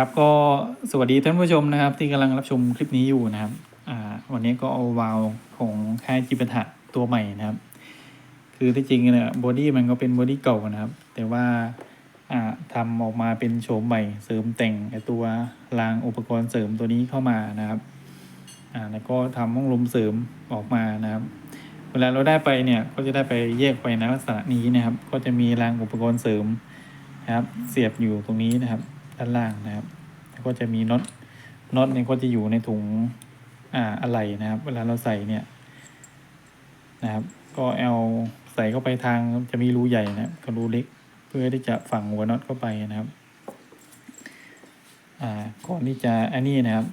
ครับก็สวัสดีท่านผู้ชมนะครับ ที่กำลังรับชมคลิปนี้อยู่นะครับวันนี้ก็เอาวาลของค่ายจิปะทะตัวใหม่นะครับ คือที่จริงเนี่ยบอดี้มันก็เป็นบอดี้เก่านะครับ แต่ว่าอ่าทำออกมาเป็นโฉมใหม่เสริมแต่งไอตัวรางอุปกรณ์เสริมตัวนี้เข้ามานะครับแล้วก็ทำห้องลมเสริมออกมานะครับ เวลาเราได้ไปเนี่ยก็จะได้ไปแยกไปในลักษณะนี้นะครับ ก็จะมีรางอุปกรณ์เสริมนะครับ เสียบอยู่ตรงนี้นะครับ ด้านล่างนะครับ แล้วก็จะมีน็อตน็อตเนี่ยก็จะอยู่ในถุงอ่าอะไหล่นะครับ เวลาเราใส่เนี่ยนะครับ ก็เอาใส่เข้าไปทางจะมีรูใหญ่นะครับกับรูเล็ก เพื่อที่จะฝังหัวน็อตเข้าไปนะครับอ่าก่อนที่จะอันนี้นะครับ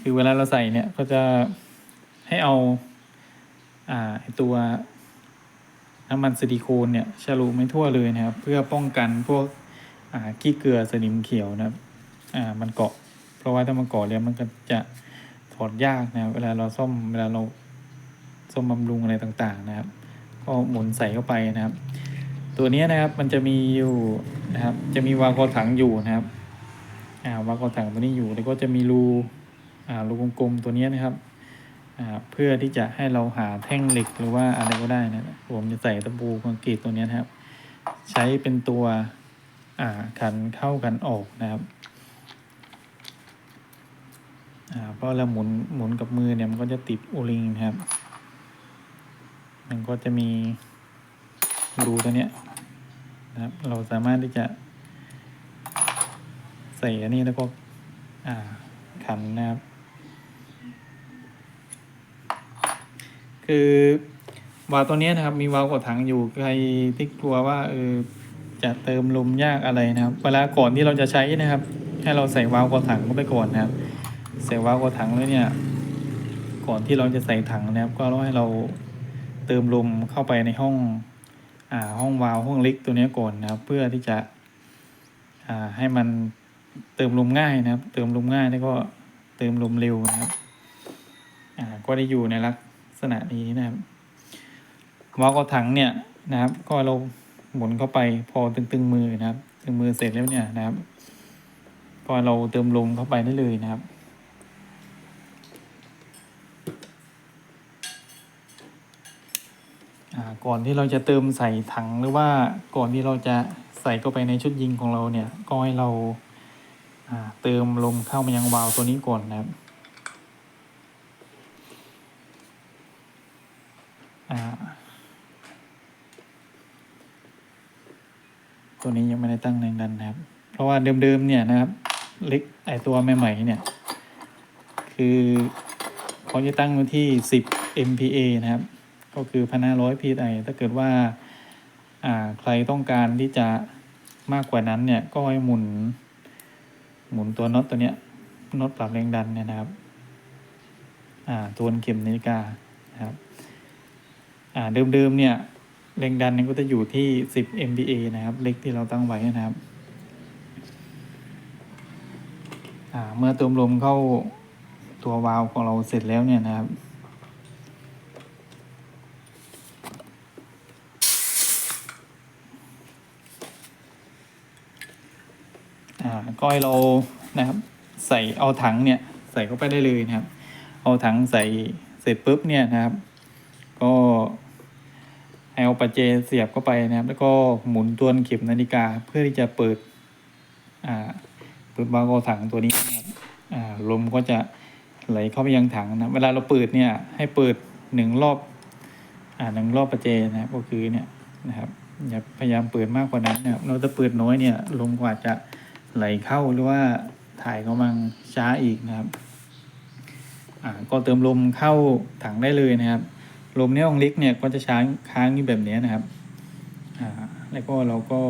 คือเวลาเราใส่เนี่ยก็จะให้เอาอ่าตัวน้ำมันซิลิโคนเนี่ยฉลุไม่ทั่วเลยนะครับ เพื่อป้องกันพวกาขี้เกลือสนิมเขียวนะครับอ่ามันเกาะ เพราะว่าถ้ามันเกาะแล้วมันก็จะถอดยากนะครับเวลาเราซ่อมเวลาเราซ่อมบำรุงอะไรต่างๆนะครับ ก็หมุนใส่เข้าไปนะครับ ตัวนี้นะครับมันจะมีอยู่นะครับ จะมีวาล์วกอถังอยู่นะครับอ่าวาล์วกอถังตัวนี้อยู่แล้วก็จะมีรูอ่ารูกลมๆตัวนี้นะครับอ่าเพื่อที่จะให้เราหาแท่งเหล็กหรือว่าอะไรก็ได้นะผมจะใส่ตะปูคอนกรีตตัวนี้นะครับ ใช้เป็นตัว อ่าขันเข้ากันออกนะครับอ่าเพราะเราหมุนหมุนกับมือเนี่ยมันก็จะติดโอลิงครับ มันก็จะมีรูตัวเนี้ยนะครับ เราสามารถที่จะ ใส่อันนี้แล้วก็อ่าขันนะครับ คือวาล์วตัวเนี้ยนะครับ มีวาล์วกดถังอยู่ใครที่กลัวว่าเออ จะเติมลมยากอะไรนะครับ เวลาก่อนที่เราจะใช้นะครับ ให้เราใส่วาล์วกถังเข้าไปก่อนนะครับ ใส่วาล์วกถังแล้วเนี่ย ก่อนที่เราจะใส่ถังนะครับ ก็ต้องให้เราเติมลมเข้าไปในห้องอ่าห้องวาล์วห้องเล็กตัวนี้ก่อนนะครับ เพื่อที่จะอ่าให้มันเติมลมง่ายนะครับ เติมลมง่ายแล้วก็เติมลมเร็วนะครับอ่าก็ได้อยู่ในลักษณะนี้นะครับวาล์วกถังเนี่ยนะครับ ก็เรา หมุนเข้าไปพอตึงๆมือนะครับ ตึงมือเสร็จแล้วเนี่ยนะครับก็เราเติมลมเข้าไปได้เลยนะครับก่อนที่เราจะเติมใส่ถังหรือว่าก่อนที่เราจะใส่เข้าไปในชุดยิงของเราเนี่ยก็ให้เราอ่าเติมลมเข้ามายังวาล์วตัวนี้ก่อนนะครับอ่า ตัวนี้ยังไม่ได้ตั้งแรงดันนะครับ เพราะว่าเดิมๆเนี่ยนะครับเล็กไอตัวใหม่ๆเนี่ย คือเขาจะตั้งไว้ที่ 10 MPa นะครับ ก็คือพันห้าร้อย psi ถ้าเกิดว่าอ่าใครต้องการที่จะมากกว่านั้นเนี่ยก็ให้หมุน หมุนตัวน็อตตัวเนี้ยน็อตปรับแรงดันเนี่ยนะครับอ่าตัวเข็มนาฬิกานะครับอ่าเดิมๆเนี่ย แรงดันเนี่ยก็จะอยู่ที่ 10 MPa นะครับ เล็กที่เราตั้งไว้นะครับอ่าเมื่อเติมลมเข้าตัววาล์วของเราเสร็จแล้วเนี่ยนะครับอ่าก็ให้เรานะครับ ใส่เอาถังเนี่ยใส่เข้าไปได้เลยนะครับ เอาถังใส่เสร็จปุ๊บเนี่ยนะครับ ก็ เอาปัจเจเสียบเข้าไปนะครับ แล้วก็หมุนตัวเข็มนาฬิกาเพื่อที่จะเปิดอ่าเปิดวาล์วถังตัวนี้นะครับอ่าลมก็จะไหลเข้าไปยังถังนะเวลาเราเปิดเนี่ยให้เปิดหนึ่งรอบอ่าหนึ่งรอบประเจนะครับก็คือเนี่ยนะครับอย่าพยายามเปิดมากกว่านั้นนะครับเราจะเปิดน้อยเนี่ยลมกว่าจจะไหลเข้าหรือว่าถ่ายกำลังช้าอีกนะครับอ่าก็เติมลมเข้าถังได้เลยนะครับ ลมในห้องเล็กเนี่ยก็จะช้างค้างอยู่แบบนี้นะครับอ่าแล้วก็เราก็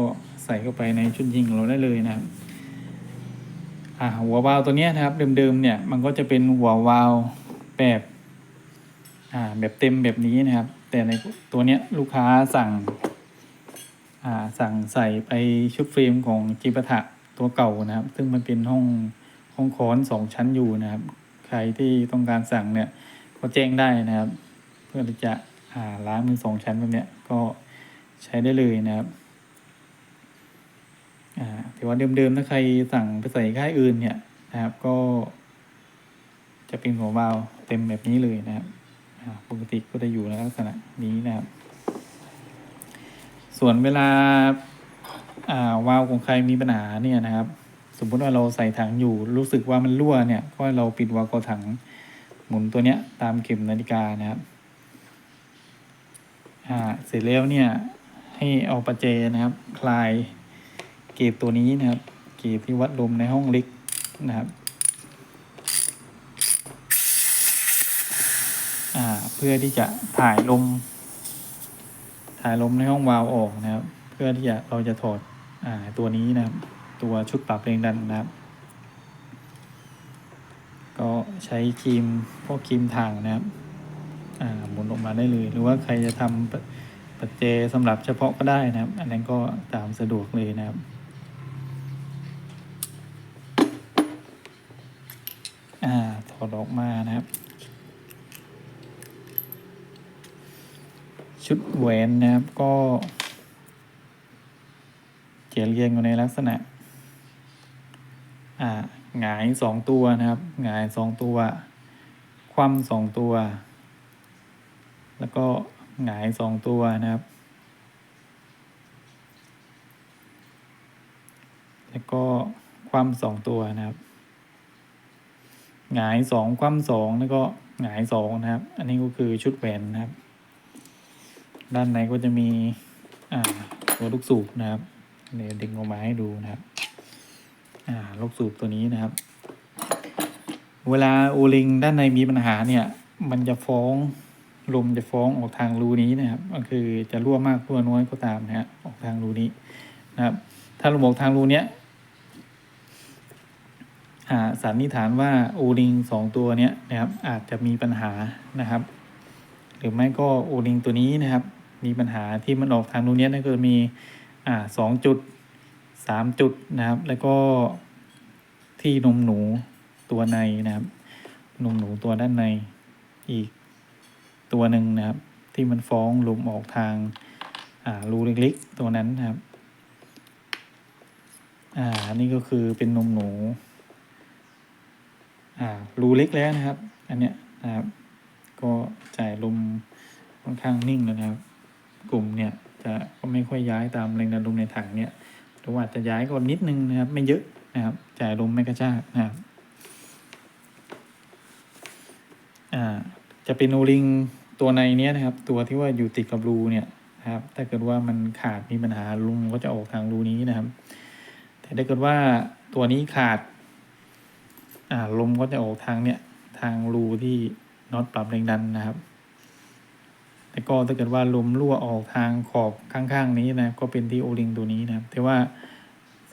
ใส่เข้าไปในชุดยิงเราได้เลยนะครับอ่าหัววาล์วตัวเนี้ยนะครับเดิมๆเนี่ยมันก็จะเป็นหัววาล์วแบบอ่าแบบเต็มแบบนี้นะครับ แต่ในตัวเนี้ยลูกค้าสั่งอ่าสั่งใส่ไปชุดเฟรมของจิปะทะตัวเก่านะครับ ซึ่งมันเป็นห้องห้องค้อนสองชั้นอยู่นะครับ ใครที่ต้องการสั่งเนี่ยก็แจ้งได้นะครับ พื่อที่จะล้างมือสองชั้นแบบเนี้ยก็ใช้ได้เลยนะครับอ่าแต่ว่าเดิมๆถ้าใครสั่งไปใส่ค่ายอื่นเนี่ยนะครับก็ จะเป็นหัววาล์วเต็มแบบนี้เลยนะครับปกติก็จะอยู่ในลักษณะนี้นะครับ ส่วนเวลาวาล์วของใครมีปัญหาเนี่ยนะครับ สมมติว่าเราใส่ถังอยู่รู้สึกว่ามันรั่วเนี่ยก็เราปิดวาล์วกถังหมุนตัวเนี้ยตามเข็มนาฬิกานะครับ อ่าเสร็จแล้วเนี่ยให้เอาประแจนะครับ คลายเกจตัวนี้นะครับ เกจที่วัดลมในห้องเล็กนะครับอ่าเพื่อที่จะถ่ายลม ถ่ายลมในห้องวาล์วออกนะครับ เพื่อที่จะเราจะถอดอ่าตัวนี้นะครับ ตัวชุดปรับแรงดันนะครับ ก็ใช้ครีมพวกครีมทางนะครับ หมุนออกมาได้เลย หรือว่าใครจะทำปัจปัจเจสำหรับเฉพาะก็ได้นะครับ อันนั้นก็ตามสะดวกเลยนะครับอ่าถอดออกมานะครับ ชุดแหวนนะครับก็เขียนเรียงอยู่ในลักษณะอ่าหงายสองตัวนะครับหงายสองตัว คว่ำสองตัว แล้วก็หงายสองตัวนะครับ แล้วก็คว่ำสองตัวนะครับหงายสองคว่ำสองแล้วก็หงายสองนะครับ อันนี้ก็คือชุดแหวนนะครับ ด้านในก็จะมีอ่าตัวลูกสูบนะครับเดี๋ยวดึงออกมาให้ดูนะครับ อ่าลูกสูบตัวนี้นะครับ เวลาโอลิงด้านในมีปัญหาเนี่ย มันจะฟ้อง ลมจะฟ้องออกทางรูนี้นะครับ ก็คือจะรั่วมากรั่วน้อยก็ตามนะฮะออกทางรูนี้นะครับ ถ้าลมออกทางรูเนี้ยอ่าสันนิษฐานว่าโอลิงสองตัวเนี้ยนะครับ อาจจะมีปัญหานะครับ หรือไม่ก็โอลิงตัวนี้นะครับ มีปัญหาที่มันออกทางรูเนี้ยนั่นก็มีอ่าสองจุดสามจุดนะครับ แล้วก็ที่นมหนูตัวในนะครับนมหนูตัวด้านในอีก ตัวหนึ่งนะครับ ที่มันฟ้องลมออกทางอ่ารูเล็กๆตัวนั้นนะครับ อ่านี่ก็คือเป็นนมหนู อ่ารูเล็กแล้วนะครับ อันเนี้ยนะครับ ก็จ่ายลมค่อนข้างนิ่งเลยนะครับ กลุ่มเนี่ยจะก็ไม่ค่อยย้ายตามแรงดันลมในถังเนี่ยหรือว่าจจะย้ายก่อนนิดนึงนะครับ ไม่เยอะนะครับ จ่ายลมไม่กระชากนะครับ อ่า จะเป็นโอลิงตัวในเนี้ยนะครับ ตัวที่ว่าอยู่ติดกับรูเนี่ยนะครับ ถ้าเกิดว่ามันขาดมีปัญหาลุงก็จะออกทางรูนี้นะครับ แต่ถ้าเกิดว่าตัวนี้ขาดอ่าลมก็จะออกทางเนี้ยทางรูที่น็อตปรับแรงดันนะครับแต่ก็ถ้าเกิดว่าลมรั่วออกทางขอบข้างๆนี้นะก็เป็นที่โอลิงตัวนี้นะครับแต่ว่า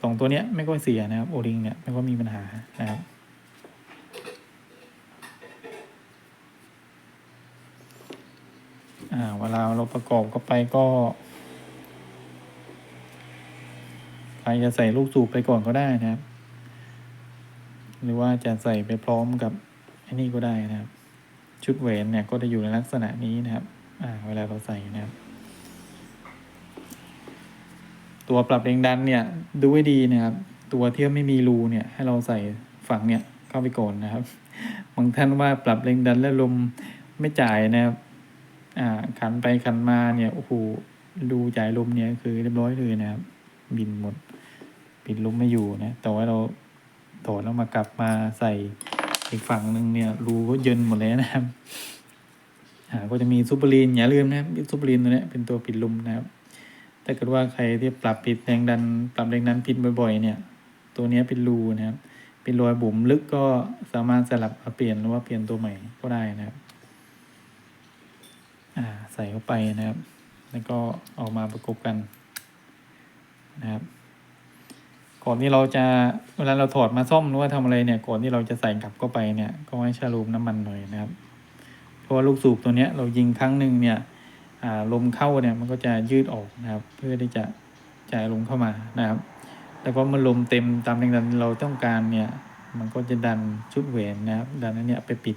สองตัวเนี้ยไม่ค่อยเสียนะครับโอลิงเนี่ยไม่ค่อยมีปัญหานะครับ อ่า เวลาเราประกอบเข้าไปก็ใครจะใส่ลูกสูบไปก่อนก็ได้นะครับ หรือว่าจะใส่ไปพร้อมกับอันนี้ก็ได้นะครับ ชุดแหวนเนี่ยก็จะอยู่ในลักษณะนี้นะครับอ่าเวลาเราใส่นะครับ ตัวปรับแรงดันเนี่ยดูให้ดีนะครับ ตัวที่ไม่มีรูเนี่ย ให้เราใส่ฝั่งเนี่ยเข้าไปก่อนนะครับบางท่านว่าปรับแรงดันและลมไม่จ่ายนะครับ อ่าขันไปขันมาเนี่ยโอ้โหดูจ่ายลมเนี่ยคือเรียบร้อยเลยนะครับ บินหมดปิดลมไม่อยู่นะแต่ว่าเราถอดแล้วมากลับมาใส่อีกฝั่งหนึ่งเนี่ย รูก็เยินหมดเลยนะครับอ่าก็จะมีซูเปอร์ลีนอย่าลืมนะครับซูเปอร์ลีนตัวนี้เป็นตัวปิดลมนะครับถ้าเกิดว่าใครที่ปรับปิดแรงดัน ปรับแรงดันผิดบ่อย ๆ เนี่ย ตัวนี้เป็นรูนะครับ เป็นรอยบุ๋มลึกก็สามารถสลับมาเปลี่ยนหรือว่าเปลี่ยนตัวใหม่ก็ได้นะครับ ใส่เข้าไปนะครับ แล้วก็เออกมาประกบกันนะครับก่อนที่เราจะเวลาเราถอดมาซ่อมหรือว่าทำอะไรเนี่ยก่อนที่เราจะใส่กลับเข้าไปเนี่ย ก็ให้ชะโลมน้ำมันหน่อยนะครับ เพราะว่าลูกสูบตัวเนี้ยเรายิงครั้งหนึ่งเนี่ยลมเข้าเนี่ยมันก็จะยืดออกนะครับ เพื่อที่จะจ่ายลมเข้ามานะครับ แล้วก็เมื่อลมเต็มตามแรงดันเราต้องการเนี่ย มันก็จะดันชุดแหวนนะครับ ดันอันเนี้ยไปปิด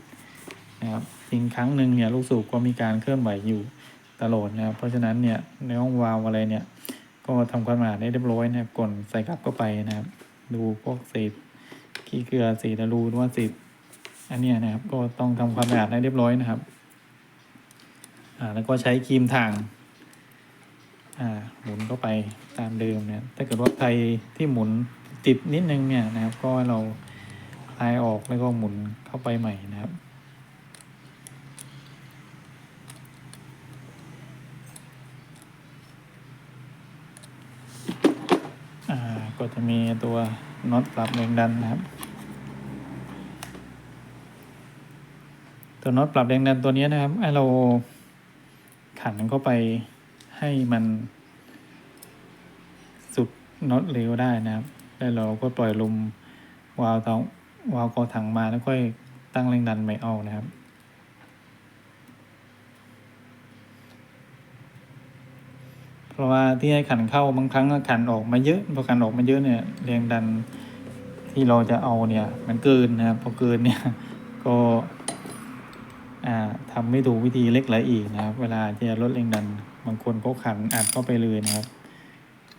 นะครับยิงครั้งหนึ่งเนี่ยลูกสูบก็มีการเคลื่อนไหวอยู่ตลอดนะครับเพราะฉะนั้นเนี่ยในห้องวาล์วอะไรเนี่ย ก็ทำความสะอาดได้เรียบร้อยนะครับก่อนใส่กลับเข้าไปนะครับ ดูพวกเศษขี้เกลือเศษอะลูหรือว่าเศษอันนี้นะครับ ก็ต้องทำความสะอาดให้เรียบร้อยนะครับอ่าแล้วก็ใช้ครีมทางอ่าหมุนเข้าไปตามเดิมเนี่ยถ้าเกิดว่าใครที่หมุนติดนิดนึงเนี่ยนะครับ ก็เราคลายออกแล้วก็หมุนเข้าไปใหม่นะครับ อ่า ก็จะมีตัวน็อตปรับแรงดันนะครับ ตัวน็อตปรับแรงดันตัวนี้นะครับให้เราขันเข้าไปให้มัน สุดน็อตเร็วได้นะครับ แล้วเราก็ปล่อยลมวาล์วท้องวาล์วคอถังมาแล้วค่อยตั้งแรงดันใหม่เอานะครับ เพราะว่าที่ให้ขันเข้าบางครั้งก็ขันออกมาเยอะพอขันออกมาเยอะเนี่ยแรงดันที่เราจะเอาเนี่ย มันเกินนะครับพอเกินเนี่ยก็อ่าทำไม่ถูกวิธีเล็กไหลอีกนะครับ เวลาจะลดแรงดันบางคนก็ขันอัดเข้าไปเลยนะครับ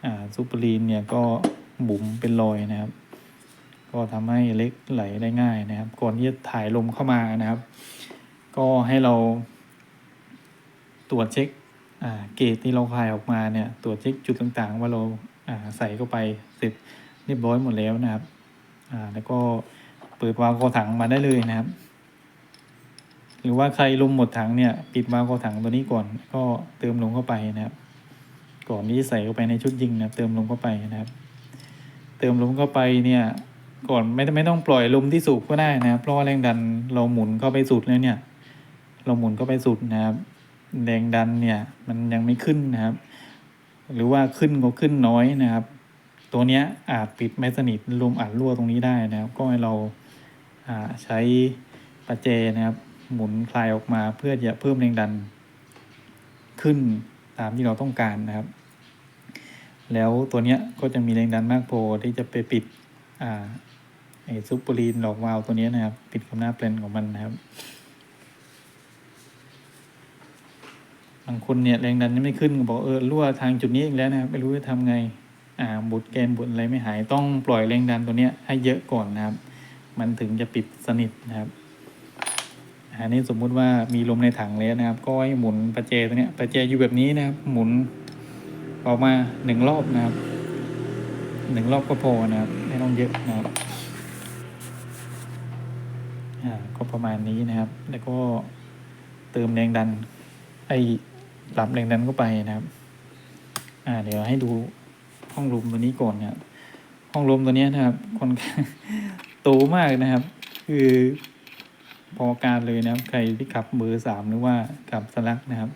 อ่าซูเปอร์ลีนเนี่ยก็บุ๋มเป็นรอยนะครับ ก็ทำให้เล็กไหลได้ง่ายนะครับ ก่อนที่จะถ่ายลมเข้ามานะครับ ก็ให้เราตรวจเช็ค เกจที่เราคายออกมาเนี่ยตรวจเช็คจุดต่างๆ ว่าเราอ่าใส่เข้าไปเสร็จเรียบร้อยหมดแล้วนะครับอ่าแล้วก็เปิดวาล์วคอถังมาได้เลยนะครับ หรือว่าใครลมหมดถังเนี่ยปิดวาล์วคอถังตัวนี้ก่อน ก็เติมลมเข้าไปนะครับ ก่อนที่จะใส่เข้าไปในชุดยิงนะครับเติมลมเข้าไปนะครับ เติมลมเข้าไปเนี่ยก่อนไม่ไม่ต้องปล่อยลมที่สูบก็ได้นะครับเพราะว่าแรงดันเราหมุนเข้าไปสุดแล้วเนี่ย เราหมุนเข้าไปสุดนะครับ แรงดันเนี่ยมันยังไม่ขึ้นนะครับ หรือว่าขึ้นก็ขึ้นน้อยนะครับ ตัวเนี้ยอาจปิดไม่สนิทลมอาจรั่วตรงนี้ได้นะครับ ก็ให้เราอ่าใช้ประแจนะครับ หมุนคลายออกมาเพื่อจะเพิ่มแรงดัน ขึ้นตามที่เราต้องการนะครับ แล้วตัวเนี้ยก็จะมีแรงดันมากพอที่จะไปปิดอ่าไอซูเปอร์ลีนหลอกวาล์วตัวเนี้ยนะครับ ปิดกับหน้าแปลนของมันนะครับางคนเนี่ยแรงดันยังไม่ขึ้นบอกเออรั่วทางจุดนี้อีกแล้วนะครับไม่รู้จะทำไงอ่าบุดแกนบุดอะไรไม่หายต้องปล่อยแรงดันตัวเนี้ยให้เยอะก่อนนะครับ มันถึงจะปิดสนิทนะครับอันนี้สมมุติว่ามีลมในถังแล้วนะครับ ก็ให้หมุนประแจตัวเนี้ยประแจอยู่แบบนี้นะครับ หมุนออกมาหนึ่งรอบนะครับหนึ่งรอบก็พอนะครับไม่ต้องเยอะนะครับอ่าก็ประมาณนี้นะครับ แล้วก็เติมแรงดันไอ รับแรงดันเข้าไปนะครับ อ่า เดี๋ยวให้ดูห้องลมตัวนี้ก่อนนะครับห้องลมตัวเนี้ยนะครับค่อนข้างโตมากนะครับ คือพอการเลยนะครับ ใครที่ขับเบอร์สามหรือว่าขับสลักนะครับ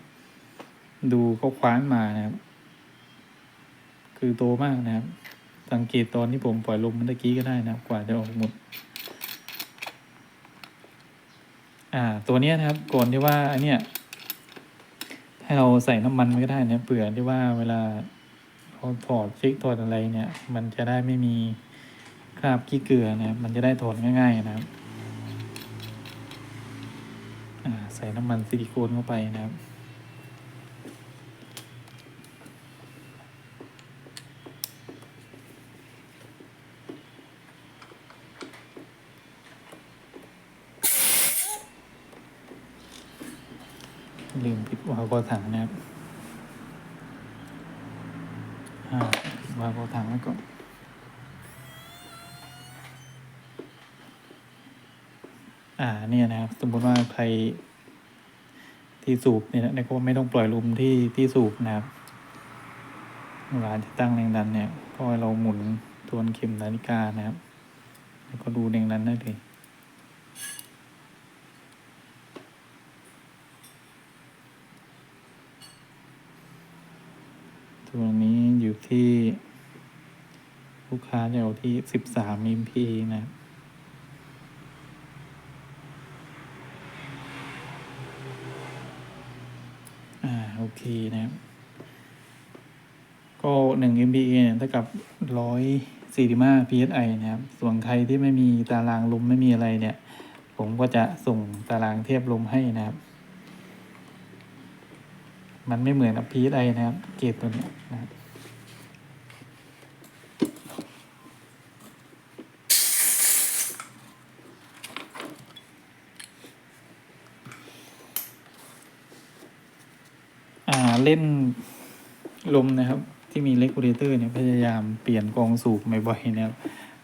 ดูเขาคว้านมานะครับ คือโตมากนะครับ สังเกตตอนที่ผมปล่อยลมเมื่อกี้ก็ได้นะครับ กว่าจะออกหมด อ่า ตัวเนี้ยนะครับก่อนที่ว่าอันเนี้ย ให้เราใส่น้ำมันไว้ก็ได้นะเผื่อที่ว่าเวลาเราถอดซิกถอดอะไรเนี่ย มันจะได้ไม่มีคราบขี้เกลือนะครับมันจะได้ถอดง่าย ๆ นะครับใส่น้ำมันซิลิโคนเข้าไปนะครับ ลืมปิดวาล์วกอถังนะครับอ่าวาล์วกอถังไว้ก่อนอ่าเนี่ยนะครับ สมมติว่าใครที่สูบเนี่ยนะก็ไม่ต้องปล่อยลมที่ที่สูบนะครับเวลาจะตั้งแรงดันเนี่ยก็เราหมุนทวนเข็มนาฬิกานะครับ แล้วก็ดูแรงดันได้เลย ตัวนนี้อยู่ที่ ลูกค้าจะเอาที่สิบสามมิลพีนะครับอ่าโอเคนะครับ ก็หนึ่ง MPa เนี่ยเท่ากับร้อยสี่สิบห้า psi นะครับ ส่วนใครที่ไม่มีตารางลมไม่มีอะไรเนี่ย ผมก็จะส่งตารางเทียบลมให้นะครับ มันไม่เหมือนอพีไอนะครับ เกตตัวนี้นะครับเล่นลมนะครับ ที่มีเลกูเลเตอร์เนี่ยพยายามเปลี่ยนกองสูบบ่อยๆนะครับ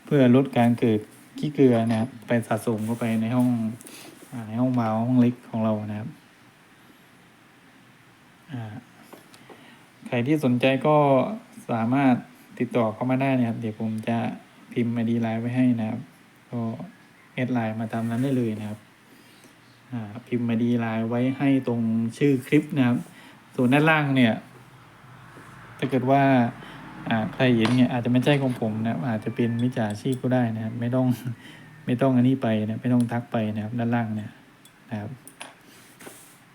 เพื่อลดการเกิดขี้เกลือนะครับไปสะสมเข้าไปในห้องในห้องเบาห้องเล็กของเรานะครับ ใครที่สนใจก็สามารถติดต่อเข้ามาได้นะครับ เดี๋ยวผมจะพิมพ์ไอดีไลน์ไว้ให้นะครับ ก็แอดไลน์มาตามนั้นได้เลยนะครับพิมพ์มาดีไลน์ไว้ให้ตรงชื่อคลิปนะครับ ส่วนด้านล่างเนี่ยถ้าเกิดว่าใครเห็นเนี่ยอาจจะไม่ใช่ของผมนะครับอาจจะเป็นมิจฉาชีพก็ได้นะครับ ไม่ต้องไม่ต้องอันนี้ไปนะไม่ต้องทักไปนะครับ ด้านล่างเนี่ยนะครับ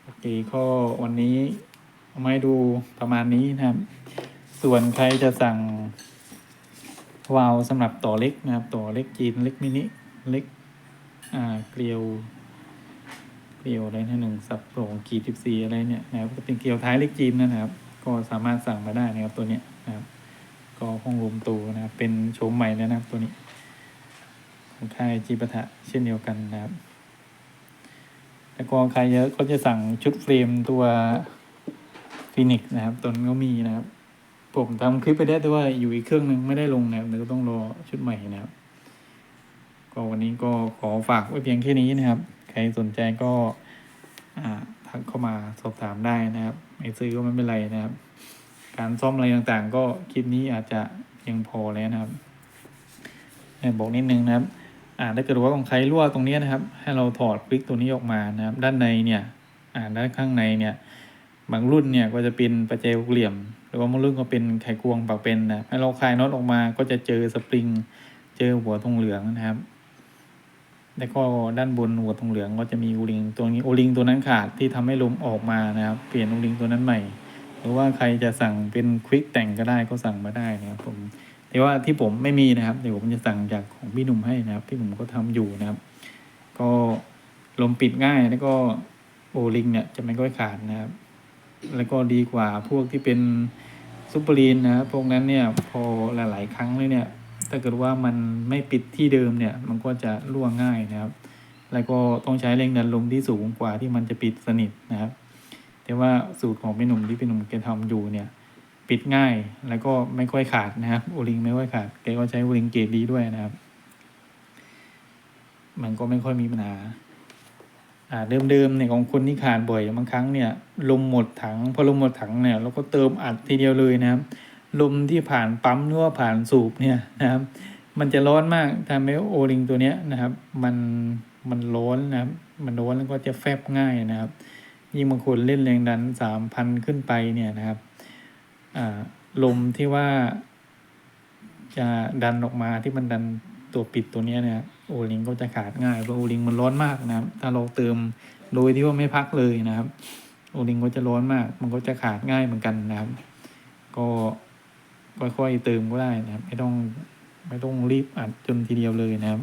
โอเคก็วันนี้ เอามาให้ดูประมาณนี้นะครับ ส่วนใครจะสั่งวาล์วสำหรับต่อเล็กนะครับ ต่อเล็กจีนเล็กมินิเล็กอ่าเกลียวเกลียวอะไรนะหนึ่งสับสองขีดสิบสี่อะไรเนี่ยนะครับก็เป็นเกลียวท้ายเล็กจีนนะครับ ก็สามารถสั่งมาได้นะครับตัวเนี้ยนะครับ ก็ห้องรวมตัวนะครับเป็นโฉมใหม่แล้วนะครับตัวนี้ของค่ายจีปะทะเช่นเดียวกันนะครับแล้วก็ใครเยอะก็จะสั่งชุดเฟรมตัว ฟินิกนะครับตัวนั้นก็มีนะครับ ผมทำคลิปไปได้แต่ว่าอยู่อีกเครื่องหนึ่งไม่ได้ลงนะครับเดี๋ยวก็ต้องรอชุดใหม่นะครับ ก็วันนี้ก็ขอฝากไว้เพียงแค่นี้นะครับ ใครสนใจก็อ่าทักเข้ามาสอบถามได้นะครับไม่ซื้อก็ไม่เป็นไรนะครับ การซ่อมอะไรต่างๆ ก็คลิปนี้อาจจะเพียงพอแล้วนะครับเอ่อบอกนิดนึงนะครับอ่าถ้าเกิดว่าของใครรั่วตรงนี้นะครับ ให้เราถอดคลิกตัวนี้ออกมานะครับ ด้านในเนี่ย อ่าด้านข้างในเนี่ย บางรุ่นเนี่ยก็จะเป็นประแจหกเหลี่ยม หรือว่าบางรุ่นก็เป็นไขควงปากเป็นนะให้เราคลายน็อตออกมาก็จะเจอสปริง เจอหัวทองเหลืองนะครับ แล้วก็ด้านบนหัวทองเหลืองก็จะมีโอลิงตัวนี้โอลิงตัวนั้นขาดที่ทำให้ลมออกมานะครับ เปลี่ยนโอลิงตัวนั้นใหม่ หรือว่าใครจะสั่งเป็นควิกแต่งก็ได้ก็สั่งมาได้นะครับผมแต่ว่าที่ผมไม่มีนะครับเดี๋ยวผมจะสั่งจากของพี่หนุ่มให้นะครับ พี่หนุ่มก็ทำอยู่นะครับ ก็ลมปิดง่ายแล้วก็โอลิงเนี่ยจะไม่ค่อยขาดนะครับ แล้วก็ดีกว่าพวกที่เป็นซูเปอร์ลีนนะครับพวกนั้นเนี่ยพอหลาย ๆ ครั้งเลยเนี่ยถ้าเกิดว่ามันไม่ปิดที่เดิมเนี่ยมันก็จะรั่วง่ายนะครับ แล้วก็ต้องใช้แรงดันลมที่สูงกว่าที่มันจะปิดสนิทนะครับ แต่ว่าสูตรของพี่หนุ่มที่พี่หนุ่มแกทำอยู่เนี่ยปิดง่ายแล้วก็ไม่ค่อยขาดนะครับโอลิงไม่ค่อยขาดแกก็ใช้โอลิงเกรดดีด้วยนะครับ มันก็ไม่ค่อยมีปัญหา เดิมๆเนี่ยของคนที่ขาดบ่อยบางครั้งเนี่ยลมหมดถังพอลมหมดถังเนี่ยเราก็เติมอัดทีเดียวเลยนะครับ ลมที่ผ่านปั๊มหรือว่าผ่านสูบเนี่ยนะครับ มันจะร้อนมากทำให้โอลิงตัวเนี้ยนะครับ มันมันร้อนนะครับ มันร้อนแล้วก็จะแฟบง่ายนะครับ ยิ่งบางคนเล่นแรงดันสามพันขึ้นไปเนี่ยนะครับอ่าลมที่ว่าจะดันออกมาที่มันดันตัวปิดตัวเนี้ยเนี่ย โอลิงก็จะขาดง่ายเพราะโอลิงมันร้อนมากนะครับ ถ้าเราเติมโดยที่ว่าไม่พักเลยนะครับ โอลิงก็จะร้อนมาก มันก็จะขาดง่ายเหมือนกันนะครับ ก็ค่อยๆเติมก็ได้นะครับ ไม่ต้องไม่ต้องรีบอัดจนทีเดียวเลยนะครับ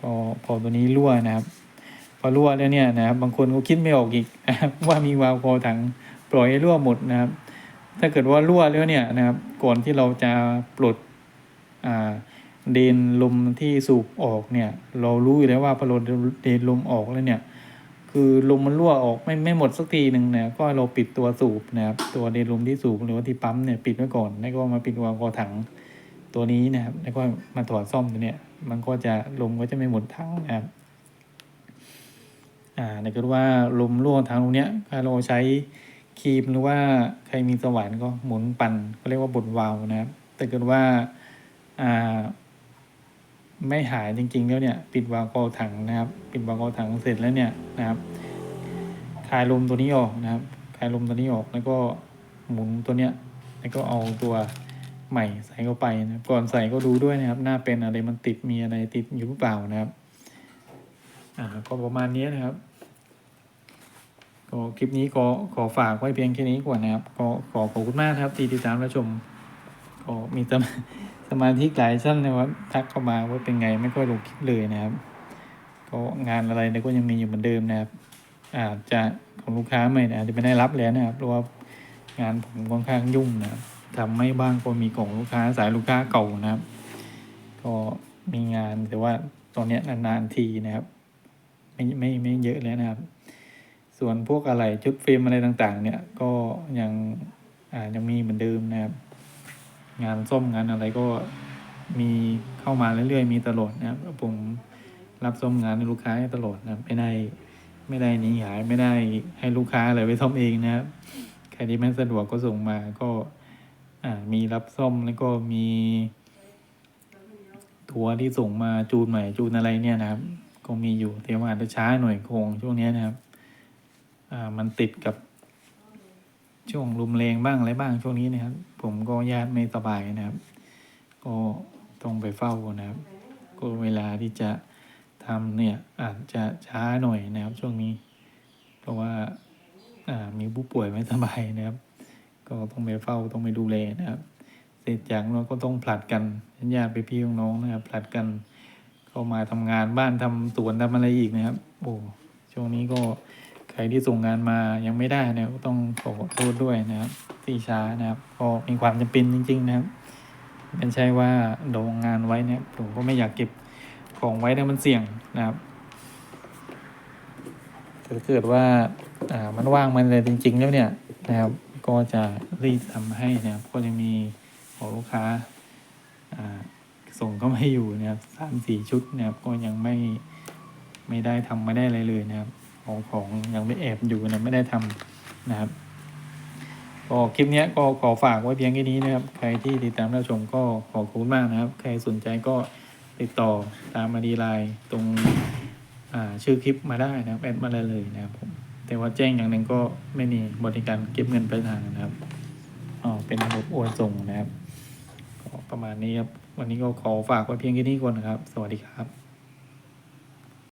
ก็พอตัวนี้รั่วนะครับ พอรั่วแล้วเนี่ยนะครับ บางคนก็คิดไม่ออกอีกนะครับว่ามีวาล์วคอถังปล่อยให้รั่วหมดนะครับ ถ้าเกิดว่ารั่วแล้วเนี่ยนะครับ ก่อนที่เราจะปลดอ่า เดนลมที่สูบออกเนี่ย เรารู้อยู่แล้วว่าพอเราเดนลมออกแล้วเนี่ย คือลมมันรั่วออกไม่ไม่หมดสักทีหนึ่งเนี่ยก็เราปิดตัวสูบนะครับตัวเดนลมที่สูบหรือว่าที่ปั๊มเนี่ยปิดไว้ก่อนแล้วก็มาปิดวาล์วคอถังตัวนี้นะครับ แล้วก็มาถอดซ่อมตัวเนี้ยมันก็จะลมก็จะไม่หมดถังนะครับอ่าในก็ว่าลมรั่วทางตรงเนี้ยถ้าเราใช้ครีมหรือว่าใครมีสว่านก็หมุนปั่นก็เรียกว่าบดวาล์วนะครับแต่เกิดว่าอ่า ไม่หายจริง ๆ แล้วเนี่ยปิดวาล์วกอถังนะครับ ปิดวาล์วกอถังเสร็จแล้วเนี่ยนะครับคลายลมตัวนี้ออกนะครับคลายลมตัวนี้ออกแล้วก็หมุนตัวเนี้ยแล้วก็เอาตัวใหม่ใส่เข้าไปนะก่อนใส่ก็ดูด้วยนะครับ หน้าเป็นอะไรมันติดมีอะไรติดอยู่หรือเปล่านะครับ อ่าก็ประมาณนี้นะครับก็คลิปนี้ก็ขอฝากไว้เพียงแค่นี้ก่อนนะครับ ก็ขอขอบคุณมากครับที่ติดตามรับชมก็มีสมา สมาธิหลายท่านนะครับทักเข้ามาว่าเป็นไงไม่ค่อยลงคลิปเลยนะครับก็งานอะไรเนี่ยก็ยังมีอยู่เหมือนเดิมนะครับ อาจจะของลูกค้าใหม่นี่ยอาจจะไม่ได้รับแล้วนะครับเพราะว่างานผมค่อนข้างยุ่งนะครับทำไม่บ้างก็มีของลูกค้าสายลูกค้าเก่านะครับ ก็มีงานแต่ว่าตอนนี้นานๆทีนะครับ ไม่ไม่ไม่เยอะแล้วนะครับ ส่วนพวกอะไรชุดฟิล์มอะไรต่างๆ เนี่ยก็ยังอ่ายังมีเหมือนเดิมนะครับ งานส้มงานอะไรก็มีเข้ามาเรื่อยๆ มีตลอดนะครับผมรับส้มงานให้ลูกค้าตลอดนะไม่ได้ไม่ได้หนีหายไม่ได้ให้ลูกค้าอะไรไปซ่อมเองนะครับใครที่ไม่สะดวกก็ส่งมาก็อ่ามีรับซ่อมแล้วก็มีตัวที่ส่งมาจูนใหม่จูนอะไรเนี่ยนะครับ ก็มีอยู่แต่ว่าอาจจะช้าหน่อยคงช่วงนี้นะครับ อ่ามันติดกับ ช่วงลมแรงบ้างอะไรบ้างช่วงนี้นะครับ ผมก็ญาติไม่สบายนะครับ ก็ต้องไปเฝ้านะครับ ก็เวลาที่จะทำเนี่ยอาจจะช้าหน่อยนะครับ ช่วงนี้ เพราะว่าอ่ามีผู้ป่วยไม่สบายนะครับ ก็ต้องไปเฝ้าต้องไปดูแลนะครับ เสร็จจากนั้นก็ต้องผลัดกันญาติไปพี่น้องนะครับผลัดกันเข้ามาทำงานบ้านทำสวนทำอะไรอีกนะครับ โอ้ช่วงนี้ก็ รที่ส่งงานมายังไม่ได้นะครับก็ต้องขอโทษด้วยนะครับ ที่ช้านะครับก็มีความจำเป็นจริง ๆ นะครับไม่ใช่ว่าดองงานไว้เนี่ยผมก็ไม่อยากเก็บของไว้นะมันเสี่ยงนะครับถ้าเกิดว่าอ่ามันว่างมันเลยจริง ๆ แล้วเนี่ยนะครับ ก็จะรีบทำให้นะครับ ก็จะมีของลูกค้าอ่าส่งก็ไม่อยู่นะครับสามสี่ชุดนะครับก็ยังไม่ไม่ได้ทำไม่ได้อะไรเลยนะครับ ของของยังไม่แอบอยู่นะไม่ได้ทำนะครับก็คลิปนี้ก็ขอฝากไว้เพียงแค่นี้นะครับ ใครที่ติดตามรับชมก็ขอบคุณมากนะครับ ใครสนใจก็ติดต่อตามมาดีไลน์ตรงชื่อคลิปมาได้นะครับแอดมาได้เลยนะครับผมแต่ว่าแจ้งอย่างหนึ่งก็ไม่มีบริการเก็บเงินปลายทางนะครับอ๋อเป็นระบบโอนส่งนะครับก็ประมาณนี้ครับ วันนี้ก็ขอฝากไว้เพียงแค่นี้ก่อนนะครับ สวัสดีครับ